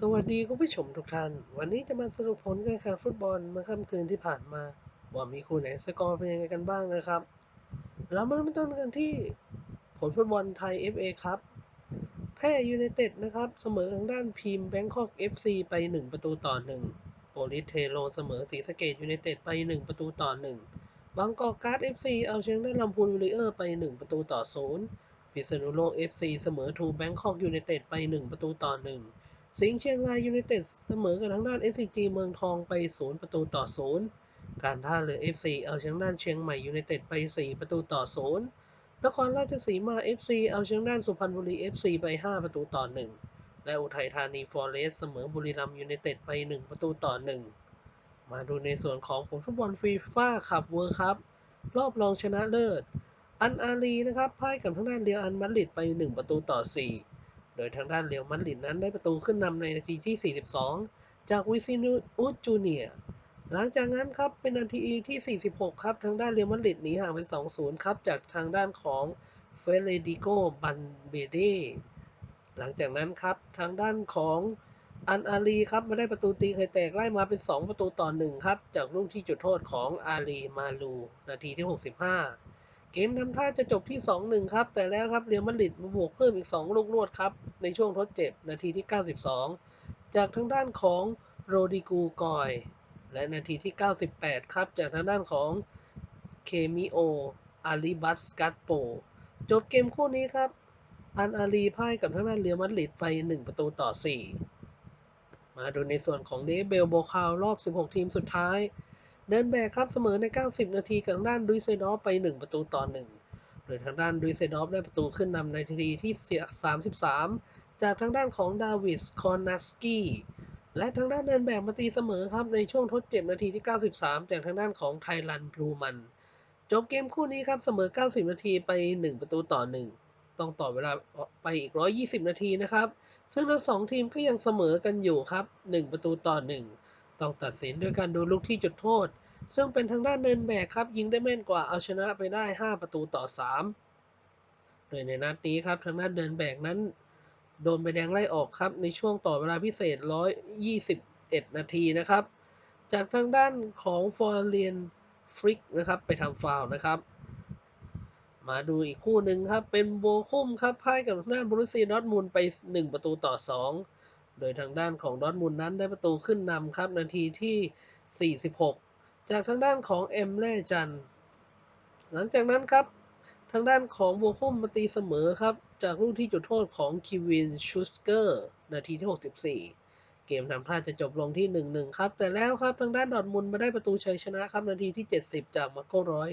สวัสดีคุณผู้ชมทุกท่าน วันนี้จะมาสรุปผลการแข่งฟุตบอลเมื่อค่ำคืนที่ผ่านมา ว่ามีคู่ไหนสกอร์เป็นยังไงกันบ้างนะครับ เรามาเริ่มต้นกันที่ผลฟุตบอลไทย FA ครับ แพ้ยูไนเต็ดนะครับ เสมอทางด้านพีมแบงคอก FC ไป 1 ประตูต่อ 1 โปลิสเทโรเสมอศรีสะเกดยูไนเต็ดไป 1 ประตูต่อ 1 บางกอกการ์ด FC เอาชนะลำพูนวิลเลอร์ไป 1 ประตูต่อ 0 พิษณุโลก FC เสมอทูแบงคอกยูไนเต็ดไป 1 ประตูต่อ 1 สิงห์เชียงรายยูไนเต็ดเสมอกับทางด้าน SCG เมืองทองไป 0 ประตูต่อ 0 การท่าเรือ FC เอาชนะด้านเชียงใหม่ยูไนเต็ดไป 4 ประตูต่อ 0 นครราชสีมา FC เอาชนะด้านสุพรรณบุรี FC ไป 5 ประตูต่อ 1 และอุทัยธานีฟอร์เรสต์เสมอบุรีรัมย์ยูไนเต็ดไป 1 ประตูต่อ 1 มาดูในส่วนของผลฟุตบอลฟีฟ่าคัพเวิร์คัพรอบรองชนะเลิศ อันอารีนะครับพ่ายกับทางด้านเรียอันมาดริดไป 1 ประตูต่อ 4 โดยทางด้านเรียวมาดริดนั้นได้ประตูขึ้นนำในนาทีที่ 42 จากวิซินุอุสจูเนียหลังจากนั้นครับเป็นนาทีที่ 46 ครับทางด้านเรียวมาดริดหนีห่างเป็น 2-0 ครับจากทางด้านของเฟเรดิโกบันเบเดหลังจากนั้นครับทางด้านของอันอารีครับมาได้ประตูตีไข่แตกไล่มาเป็น 2 ประตูต่อ 1 ครับ จากลูกที่จุดโทษของอารีมาลู นาทีที่ 65 เกมทำท่าจะจบที่ 2-1 ครับ แต่แล้วครับเรียวมาดริดมาบวกเพิ่มอีก 2 ลูกนวดครับ ในช่วงทดเจ็บนาทีที่ 92 จากทางด้านของโรดิกูกอย และนาทีที่ 98 ครับ จากทางด้านของเคมิโออาลีบัสกัตโป จบเกมคู่นี้ครับ อันอาลีพ่ายกับทางด้านเรียวมาดริดไป 1 ประตูต่อ 4 มาดูในส่วนของเดเบลโบคาวรอบ 16 ทีมสุดท้าย เดนแบกครับเสมอใน 90 นาทีกับทางด้านดุยเซดอฟไป 1 ประตูต่อ1โดยทางด้านดุยเซดอฟได้ประตูขึ้นนำในนาทีที่ 33 จากทางด้านของดาวิดคอนนัสกี้และทางด้านเดนแบกมาตีเสมอครับในช่วงทดเจ็บนาทีที่ 93 จากทางด้านของไทลันบลูมัน จบเกมคู่นี้ครับเสมอ 90 นาทีไป 1 ประตูต่อ 1 ต้องต่อเวลาไปอีก 120 นาทีนะครับ ซึ่งทั้งสองทีมก็ยังเสมอกันอยู่ครับ 1 ประตูต่อ 1 ต้องตัดสินด้วยการดูลูกที่จุดโทษ ซึ่งเป็นทางด้านเดินแบกครับ ยิงได้แม่นกว่าเอาชนะไปได้ 5 ประตูต่อ 3 โดยในนัดนี้ครับทางด้านเดินแบกนั้น โดนใบแดงไล่ออกครับ ในช่วงต่อเวลาพิเศษ 121 นาทีนะครับ จากทางด้านของฟอร์เรียนฟริกนะครับไปทำฟาวนะครับ มาดูอีกคู่หนึ่งครับ เป็นโบคุ้มครับพ่ายกับทางด้านบรุสเซียดอร์ทมุนด์ไป 1 ประตูต่อ 2 โดยทางด้านของดอทมุนนั้นได้ประตูขึ้นนำครับ นาทีที่ 46 จากทางด้านของเอ็มแล่จัน หลังจากนั้นครับ ทางด้านของโบคุ้มมาตีเสมอครับ จากลูกที่จุดโทษของคิวินชูสเกอร์ นาทีที่ 64เกมทำท่าจะจบลงที่ 1-1 ครับ แต่แล้วครับ ทางด้านดอทมุนมาได้ประตูชัยชนะครับ นาทีที่ 70 จากมาโกร้อย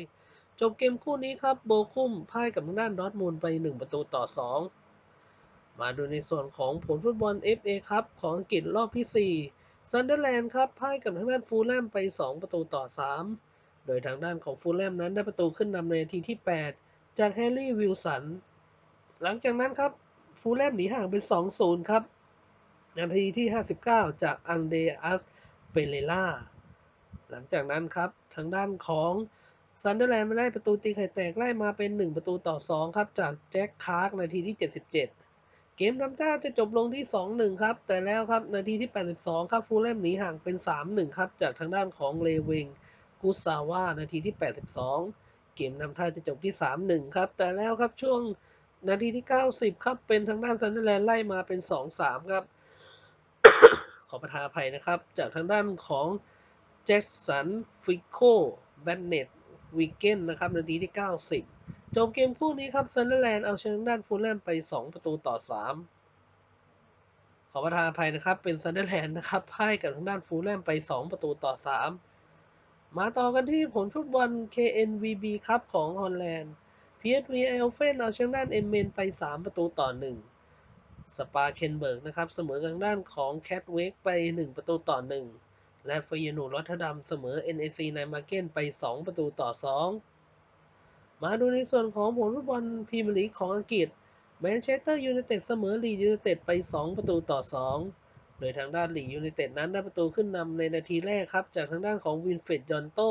จบเกมคู่นี้ครับ โบคุ้มพ่ายกับทางด้านดอทมุนไป 1 ประตูต่อ 2 มาดูในส่วนของผลฟุตบอล FA ครับของอังกฤษรอบที่ 4ซันเดอร์แลนด์ครับพ่ายกับทางด้านฟูลแลมไป 2 ประตูต่อ 3 โดยทางด้านของฟูลแลมนั้นได้ประตูขึ้นนำในนาทีที่ 8 จากแฮร์รี่วิลสัน หลังจากนั้นครับฟูลแลมหนีห่างเป็น 2-0 ครับ นาทีที่ 59 จากอังเดอัสเปเรล่า หลังจากนั้นครับทางด้านของซันเดอร์แลนด์มาได้ประตูตีไข่แตกไล่มาเป็น 1 ประตูต่อ 2 ครับ จากแจ็คคาร์กนาทีที่ 77 เกมทำท่าจะจบลงที่ 2-1 ครับ แต่แล้วครับ นาทีที่ 82 ครับฟูลแลมหนีห่างเป็น 3-1 ครับ จากทางด้านของเลวิงกุซาวานาทีที่ 82 เกมนำท่าจะจบที่ 3-1 ครับ แต่แล้วครับช่วงนาทีที่ 90 ครับ เป็นทางด้านซันเดอร์แลนด์ไล่มาเป็น 2-3 ครับ ขอประทานอภัยนะครับ จากทางด้านของแจ็คสันฟิโคแบนเนตวิกเกนนะครับ นาทีที่ 90 จบเกมคู่นี้ครับซันเดอร์แลนด์เอาชนะด้านฟูลแลมไป 2 ประตูต่อ 3 ขอประทานอภัยนะครับ เป็นซันเดอร์แลนด์นะครับพ่ายกับทางด้านฟูลแลมไป 2 ประตูต่อ 3 มาต่อกันที่ผลฟุตบอล KNVB ครับของฮอลแลนด์ PSV เอลเฟนเอาชนะด้านเอมเมนไป 3 ประตูต่อ 1 สปาเคนเบิร์กนะครับเสมอกับด้านของแคทเวกไป 1 ประตูต่อ 1 และฟยนูรอตเทอร์ดัมเสมอ NAC ไนมาเกนไป 2 ประตูต่อ 2 มาดูในส่วนของผลฟุตบอลพรีเมียร์ลีกของอังกฤษแมนเชสเตอร์ยูไนเต็ดเสมอลีดยูไนเต็ดไป 2 ประตูต่อ 2 โดยทางด้านลีดยูไนเต็ดนั้นได้ประตูขึ้นนำในนาทีแรกครับ จากทางด้านของวินเฟรดจอนโต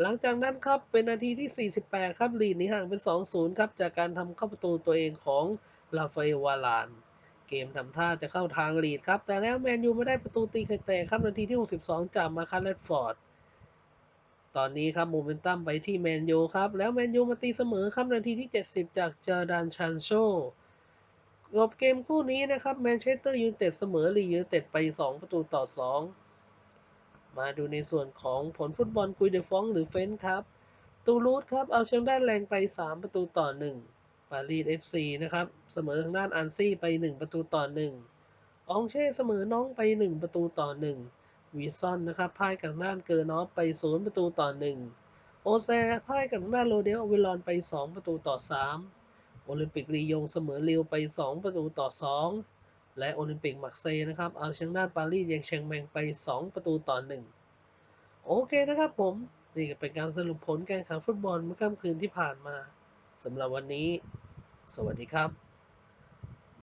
หลังจากนั้นครับเป็นนาทีที่ 48 ครับลีดหนีห่างเป็น 2-0 ครับ จากการทำเข้าประตูตัวเองของลาฟาเอวาลาน เกมทำท่าจะเข้าทางลีดครับ แต่แล้วแมนยูไม่ได้ประตูตีไข่แตกครับนาทีที่ 62 จากมาคันเลดฟอร์ด ตอนนี้ครับโมเมนตัมไปที่แมนยูครับ แล้วแมนยูมาตีเสมอครับนาทีที่ 70 จากเจอร์ดานชันโชจบเกมคู่นี้นะครับแมนเชสเตอร์ยูไนเต็ดเสมอลียูไนเต็ดไป 2 ประตูต่อ 2 มาดูในส่วนของผลฟุตบอลกุยเดฟองหรือเฟนครับตูรูสครับ เอาเชียงด้านแรงไป 3 ประตูต่อ 1 ปารีส FC นะครับ เสมอทางด้านอันซี่ไป 1 ประตูต่อ 1 อองเช่เสมอน้องไป 1 ประตูต่อ 1 วีซอนนะครับพ่ายกับด้านเกอร์นอฟไป 0 ประตูต่อ 1 โอแซพ่ายกับด้านโรเดลอวิลอนไป 2 ประตูต่อ 3 โอลิมปิกลียงเสมอลิวไป 2 ประตูต่อ 2 และโอลิมปิกมักเซย์นะครับเอาชียงด้านปารีสยังเชียงแมงไป 2 ประตูต่อ 1 โอเคนะครับผม นี่ก็เป็นการสรุปผลการแข่งฟุตบอลเมื่อค่ำคืนที่ผ่านมาสำหรับวันนี้ สวัสดีครับ